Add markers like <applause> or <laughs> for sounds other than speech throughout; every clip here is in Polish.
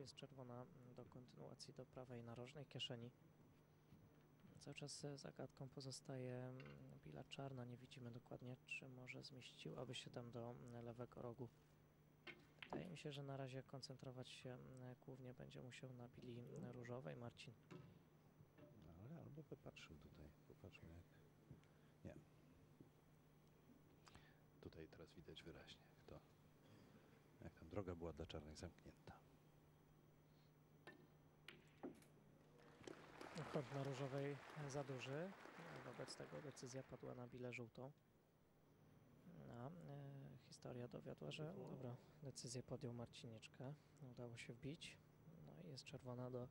Jest czerwona do kontynuacji do prawej narożnej kieszeni. Cały czas zagadką pozostaje mm, bila czarna. Nie widzimy dokładnie, czy może zmieściłaby się tam do mm, lewego rogu. Wydaje mi się, że na razie koncentrować się mm, głównie będzie musiał na bili mm, różowej Marcin. No, ale albo by patrzył tutaj. Popatrzmy jak... Nie. Tutaj teraz widać wyraźnie, jak to... Jak tam droga była dla czarnych zamknięta. Kąt na różowej za duży. Wobec tego decyzja padła na bilę żółtą. A e, historia dowiodła, że dobra, decyzję podjął Marcinieczka. Udało się wbić. No i jest czerwona do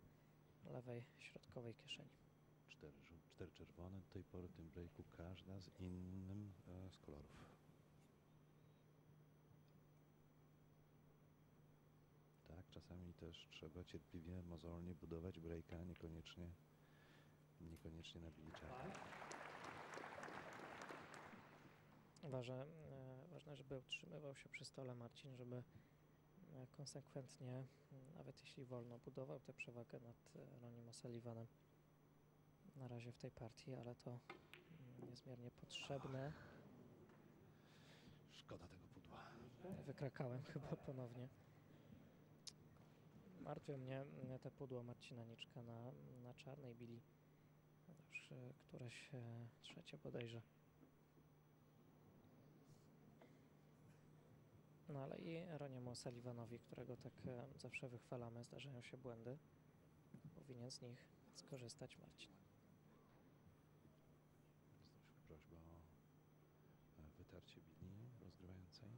lewej środkowej kieszeni. Cztery, cztery czerwone do tej pory w tym breaku, każda z innym e, z kolorów. Tak, czasami też trzeba cierpliwie, mozolnie budować breaka, niekoniecznie, niekoniecznie na bili czarnej. Ważne, e, ważne, żeby utrzymywał się przy stole Marcin, żeby e, konsekwentnie, nawet jeśli wolno, budował tę przewagę nad Ronim O'Sullivanem. Na razie w tej partii, ale to mm, niezmiernie potrzebne. Szkoda tego pudła. Wykrakałem chyba ponownie. Martwią mnie mm, te pudło Marcina Niczka na, na czarnej bili. Już któreś e, trzecie bodajże. No ale i Roniemu Sullivanowi, którego tak e, zawsze wychwalamy, zdarzają się błędy. Powinien z nich skorzystać Marcin. Prośba o e, wytarcie bili rozgrywającej.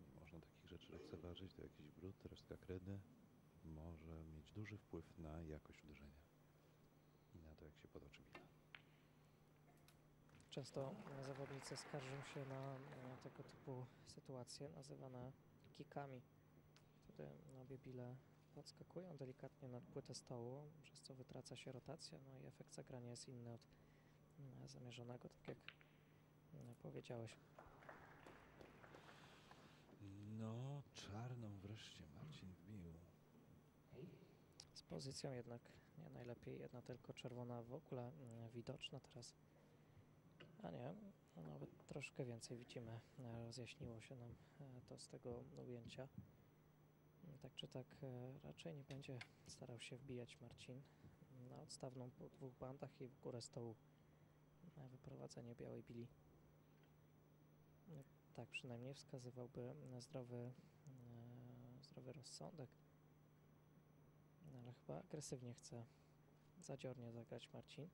Nie można takich rzeczy lekceważyć, to jakiś brud, resztka kredy może mieć duży wpływ na jakość uderzenia i na to, jak się potoczy bila. Często e, zawodnicy skarżą się na e, tego typu sytuacje nazywane kikami. Wtedy obie bile podskakują delikatnie nad płytę stołu, przez co wytraca się rotacja, no i efekt zagrania jest inny od mm, zamierzonego, tak jak mm, powiedziałeś. No, czarną wreszcie Marcin wbił. Pozycją jednak nie najlepiej, jedna tylko czerwona w ogóle mm, widoczna teraz. A nie, no nawet troszkę więcej widzimy. E, Rozjaśniło się nam e, to z tego ujęcia. Mm, Tak czy tak e, raczej nie będzie starał się wbijać Marcin na odstawną po dwóch bandach i w górę stołu na wyprowadzenie białej bili. No, Tak przynajmniej wskazywałby zdrowy, zdrowy rozsądek. No, ale chyba agresywnie chce zadziornie zagrać Marcin.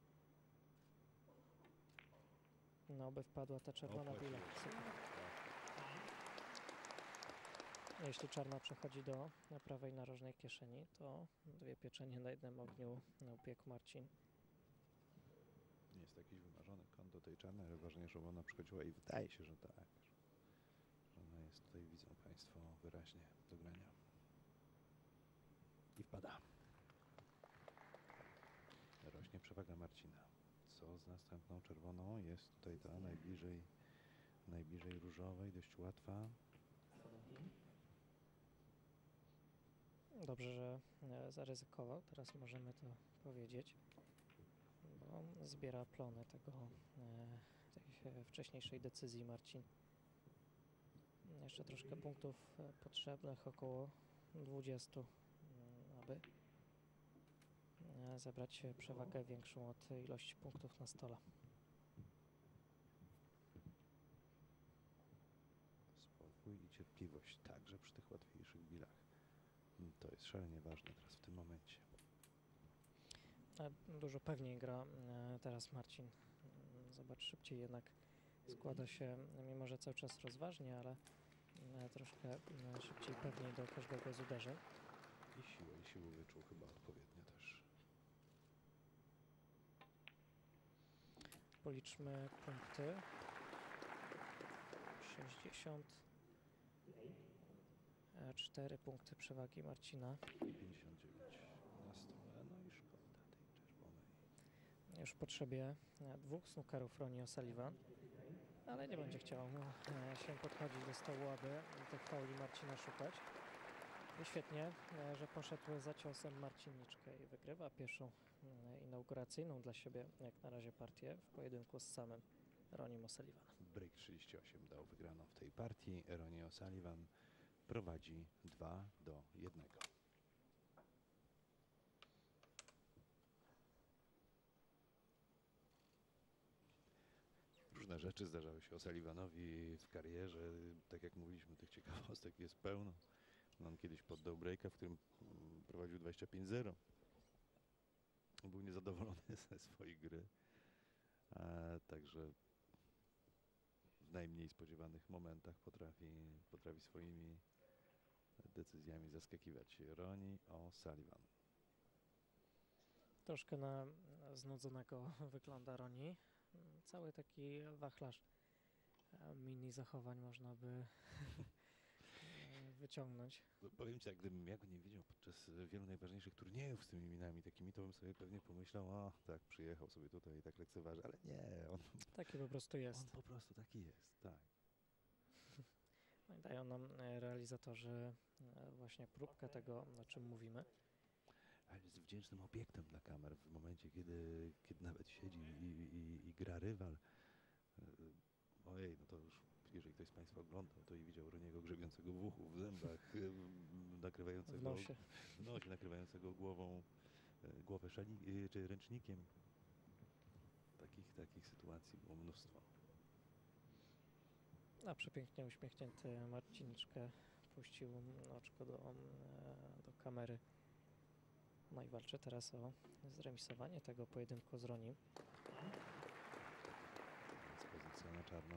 No, by wpadła ta czerwona bila. Super. Jeśli czarna przechodzi do prawej narożnej kieszeni, to dwie pieczenie na jednym ogniu upiekł Marcin. Nie jest to jakiś wymarzony kąt do tej czarnej, ale ważnie, żeby ona przychodziła i wydaje się, że tak. Że że ona jest tutaj, widzą Państwo, wyraźnie do grania. I wpada. Rośnie przewaga Marcina. Co z następną czerwoną? Jest tutaj ta najbliżej, najbliżej różowej, dość łatwa. Dobrze, że e, zaryzykował, teraz możemy to powiedzieć, bo zbiera plony tego, e, tej e, wcześniejszej decyzji Marcin. Jeszcze troszkę punktów potrzebnych, około 20, mm, aby e, zebrać przewagę większą od ilości punktów na stole. Spokój i cierpliwość, także przy tych łatwiejszych bilach. To jest szalenie ważne teraz w tym momencie. E, Dużo pewniej gra e, teraz Marcin. Mm, Zobacz, szybciej jednak składa się, mimo że cały czas rozważnie, ale troszkę szybciej, pewniej do każdego z uderzeń. I siłę, i siłę wyczuł chyba odpowiednio też. Policzmy punkty. 64 punkty przewagi Marcina. I 59 na stole. No i szkoda tej czerwonej. Już w potrzebie e, dwóch snookerów Ronnie O'Sullivan. ale nie będzie chciał e, się podchodzić do stołu, aby tych fauli Marcina szukać. Świetnie, e, że poszedł za ciosem Marciniczkę i wygrywa pierwszą mm, inauguracyjną dla siebie jak na razie partię w pojedynku z samym Ronim O'Sullivanem. Break 38 dał wygraną w tej partii. Ronnie O'Sullivan prowadzi 2 do 1. Różne rzeczy zdarzały się O'Sullivanowi w karierze. Tak jak mówiliśmy, tych ciekawostek jest pełno. On kiedyś poddał breaka, w którym prowadził 25-0. Był niezadowolony <laughs> ze swojej gry. E, także w najmniej spodziewanych momentach potrafi, potrafi swoimi decyzjami zaskakiwać. Roni O'Sullivan. Troszkę na znudzonego <laughs> wygląda Roni. Cały taki wachlarz e, mini zachowań można by <laughs> wyciągnąć. No, Powiem Ci, jak gdybym ja go nie widział podczas e, wielu najważniejszych turniejów z tymi minami takimi, to bym sobie pewnie pomyślał, o tak, przyjechał sobie tutaj i tak lekceważy, ale nie, on, <laughs> Taki po prostu jest. on po prostu taki jest, tak. <laughs> No i dają nam e, realizatorzy e, właśnie próbkę tego, o czym mówimy. Ale jest wdzięcznym obiektem dla kamer w momencie, kiedy, kiedy nawet siedzi i, i, i gra rywal. Ojej, no to już, jeżeli ktoś z Państwa oglądał, to i widział Roniego grzebiącego w uchu, w zębach, e, nakrywającego W nosie. w nosie, nakrywającego głową, e, głowę szali, e, czy ręcznikiem. Takich, takich sytuacji było mnóstwo. A przepięknie uśmiechnięty Marciniczkę puścił oczko do, do kamery. No i walczy teraz o zremisowanie tego pojedynku z Ronim. Jest pozycja na czarną.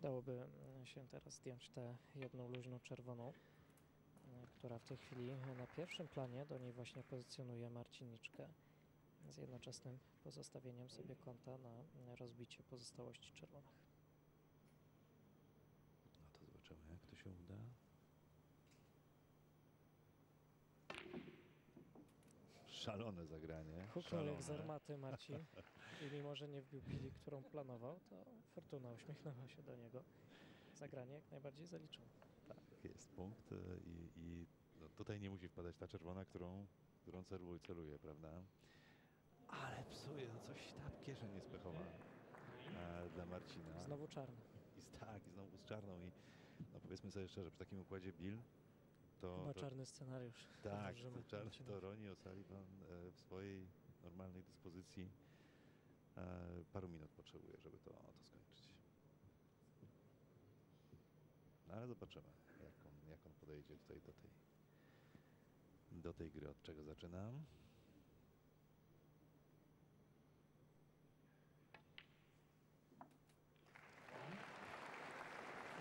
Przydałoby e, się teraz zdjąć tę jedną luźną czerwoną, e, która w tej chwili na pierwszym planie do niej właśnie pozycjonuje Marciniczkę z jednoczesnym pozostawieniem sobie kąta na rozbicie pozostałości czerwonych. No to zobaczymy, jak to się uda. Szalone zagranie. Jak z armaty Marcin i mimo, że nie wbił pili, którą planował, to Fortuna uśmiechnęła się do niego. Zagranie jak najbardziej zaliczone. Tak, jest punkt e, i, i no tutaj nie musi wpadać ta czerwona, którą, którą celuje, celuje, prawda? Ale psuje, no coś ta kieszeń jest pechowa e, dla Marcina. Znowu czarny. I tak, i znowu z czarną i no powiedzmy sobie szczerze, przy takim układzie Bill to, Chyba to czarny scenariusz. tak, to, czar, Marcinowi. to Ronnie O'Sullivan e, w swojej normalnej dyspozycji e, paru minut potrzebuje, żeby to, to skończyć. No ale zobaczymy, jak on, jak on podejdzie tutaj do tej, do tej gry, od czego zaczynam.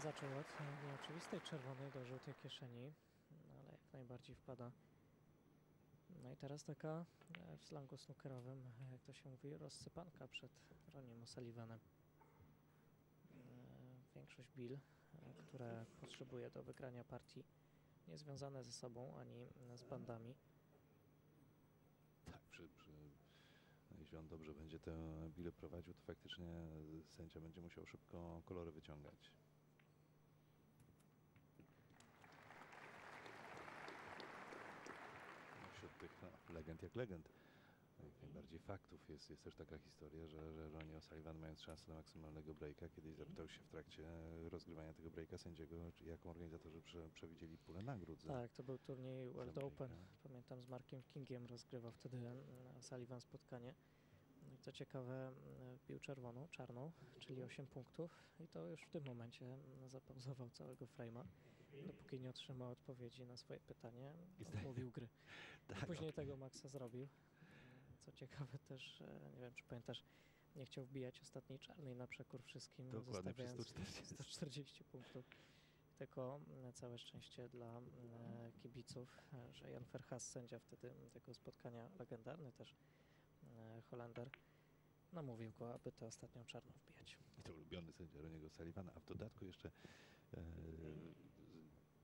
Zaczął od nieoczywistej czerwonej do żółtej kieszeni, najbardziej wpada. No i teraz taka e, w slangu snookerowym, e, jak to się mówi, rozsypanka przed Roniem O'Sullivanem. E, Większość bill, które potrzebuje do wygrania partii, nie związane ze sobą ani z bandami. Tak, przy, przy, no jeśli on dobrze będzie tę bilę prowadził, to faktycznie sędzia będzie musiał szybko kolory wyciągać. No, Wśród tych no, legend jak legend, jak najbardziej faktów jest, jest też taka historia, że, że Ronnie O'Sullivan mając szansę na maksymalnego breaka, kiedyś zapytał się w trakcie rozgrywania tego breaka sędziego, jaką organizatorzy prze, przewidzieli pulę nagród za, Tak, to był turniej World. Open. Pamiętam z Markiem Kingiem rozgrywał wtedy mm, Sullivan spotkanie. No i co ciekawe, mm, wbił czerwoną, czarną, czyli 8 punktów i to już w tym momencie mm, zapauzował całego frame'a, dopóki nie otrzymał odpowiedzi na swoje pytanie, odmówił gry. <laughs> Tak, Później tego Maxa zrobił. Co ciekawe też, e, nie wiem czy pamiętasz, nie chciał wbijać ostatniej czarnej na przekór wszystkim, Dokładnie zostawiając 140. 140 punktów. Tylko mm, całe szczęście dla mm, kibiców, e, że Jan Verhaas, sędzia wtedy tego spotkania, legendarny też e, Holender, namówił go, aby tę ostatnią czarną wbijać. I to ulubiony sędzia Roniego Sullivana, a w dodatku jeszcze e,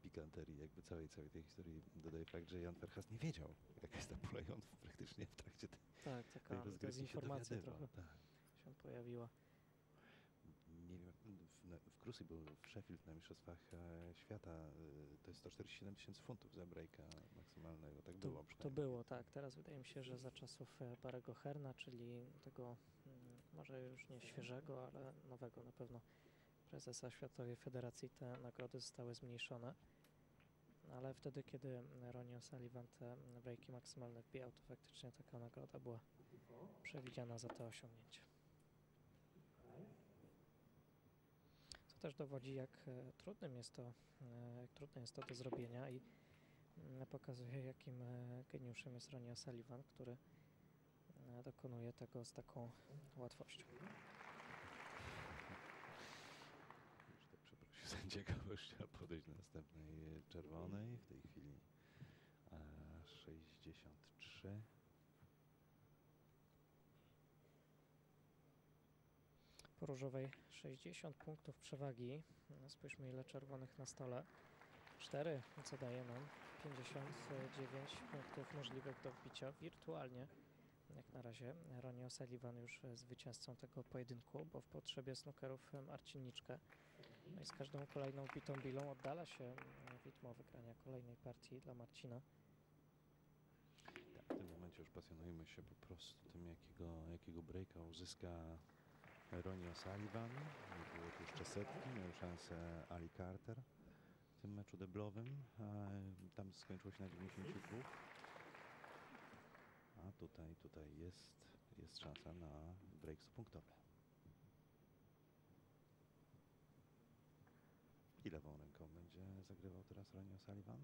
pikanterii jakby całej, całej tej historii dodaje fakt, że Jan Verhas nie wiedział, jaka jest ta pula i on praktycznie w trakcie tej, Tak, tej taka się dezinformacja trochę Tak. się pojawiła. Nie wiem, w, w Crucible, w Sheffield na Mistrzostwach e, Świata e, to jest 147 tysięcy funtów za breaka maksymalnego, tak To, było to było, tak. Teraz wydaje mi się, że za czasów e, Barego Herna, czyli tego mm, może już nie świeżego, ale nowego na pewno prezesa Światowej Federacji, te nagrody zostały zmniejszone. Ale wtedy, kiedy Ronnie O'Sullivan te breaki maksymalne wbijał, to faktycznie taka nagroda była przewidziana za to osiągnięcie. Co też dowodzi, jak e, trudnym jest to, e, jak trudne jest to do zrobienia i mm, pokazuje, jakim e, geniuszem jest Ronnie O'Sullivan, który dokonuje tego z taką łatwością. Już tak <laughs> już trzeba podejść do następnej e, czerwonej. W tej chwili e, 63. Po różowej 60 punktów przewagi. Spójrzmy ile czerwonych na stole. 4, co daje nam 59 punktów możliwych do wbicia wirtualnie. Jak na razie Ronnie O'Sullivan już e, zwycięzcą tego pojedynku, bo w potrzebie snookerów e, Marcin Niczkę. No i z każdą kolejną wbitą bilą oddala się widmo wygrania kolejnej partii dla Marcina. Tak, w tym momencie już pasjonujemy się po prostu tym, jakiego, jakiego breaka uzyska Ronnie O'Sullivan. Nie było tu jeszcze setki, miał szansę Ali Carter w tym meczu deblowym. E, Tam skończyło się na 92. A tutaj, tutaj jest, jest szansa na break 100-punktowy. I lewą ręką będzie zagrywał teraz Ronnie O'Sullivan.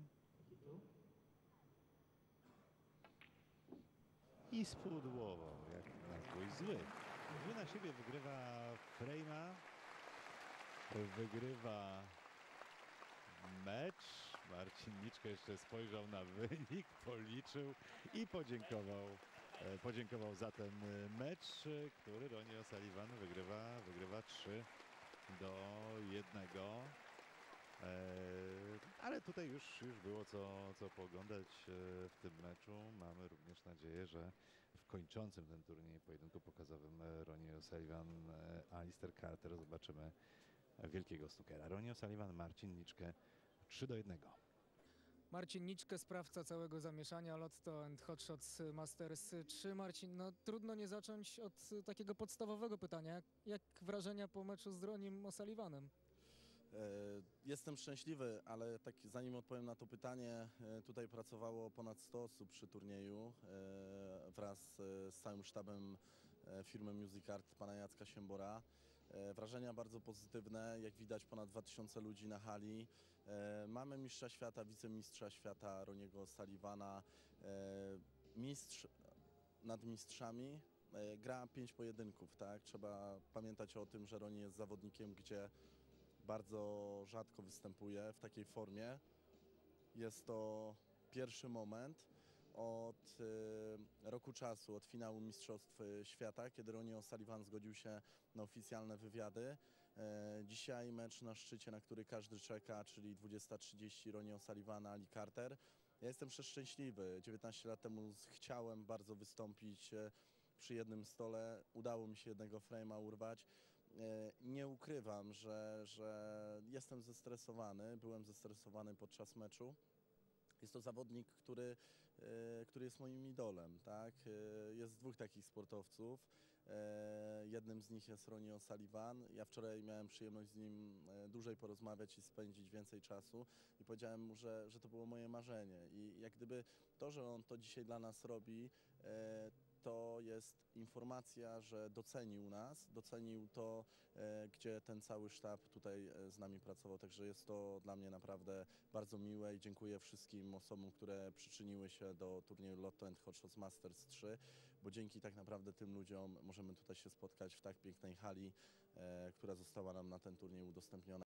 I spudłował, jak na złość zły. Zły na siebie wygrywa Frejma. Wygrywa mecz. Marcin Niczka jeszcze spojrzał na wynik, <laughs> policzył i podziękował. e, Podziękował za ten e, mecz, który Ronnie O'Sullivan wygrywa, wygrywa 3 do 1. Ale tutaj już, już było co, co pooglądać e, w tym meczu. Mamy również nadzieję, że w kończącym ten turniej pojedynku pokazowym e, Ronnie O'Sullivan, e, Alistair Carter zobaczymy wielkiego snookera. Ronnie O'Sullivan, Marcin Niczkę 3 do 1. Marcin Niczkę, sprawca całego zamieszania Lotto and Hotshots Masters 3. Marcin, no trudno nie zacząć od takiego podstawowego pytania. Jak, wrażenia po meczu z Roniem O'Sullivanem? E, Jestem szczęśliwy, ale tak zanim odpowiem na to pytanie, e, tutaj pracowało ponad 100 osób przy turnieju e, wraz z całym sztabem firmy Music Art pana Jacka Siembora. Wrażenia bardzo pozytywne, jak widać ponad 2000 ludzi na hali. Mamy mistrza świata, wicemistrza świata Roniego Sullivana, e, mistrz nad mistrzami. Gra pięć pojedynków, tak? Trzeba pamiętać o tym, że Roni jest zawodnikiem, gdzie bardzo rzadko występuje w takiej formie. Jest to pierwszy moment od y, roku czasu, od finału Mistrzostw y, Świata, kiedy Ronnie O'Sullivan zgodził się na oficjalne wywiady. E, dzisiaj mecz na szczycie, na który każdy czeka, czyli 20.30 Ronnie O'Sullivan, Ali Carter. Ja jestem przeszczęśliwy. 19 lat temu chciałem bardzo wystąpić przy jednym stole. Udało mi się jednego frame'a urwać. E, Nie ukrywam, że, że jestem zestresowany. Byłem zestresowany podczas meczu. Jest to zawodnik, który, e, który jest moim idolem. Tak? E, Jest dwóch takich sportowców. Jednym z nich jest Ronnie O'Sullivan. Ja wczoraj miałem przyjemność z nim dłużej porozmawiać i spędzić więcej czasu i powiedziałem mu, że, że to było moje marzenie. I jak gdyby to, że on to dzisiaj dla nas robi, to jest informacja, że docenił nas, docenił to, e, gdzie ten cały sztab tutaj e, z nami pracował. Także jest to dla mnie naprawdę bardzo miłe i dziękuję wszystkim osobom, które przyczyniły się do turnieju Lotto and Hotshots Masters 3, bo dzięki tak naprawdę tym ludziom możemy tutaj się spotkać w tak pięknej hali, e, która została nam na ten turniej udostępniona.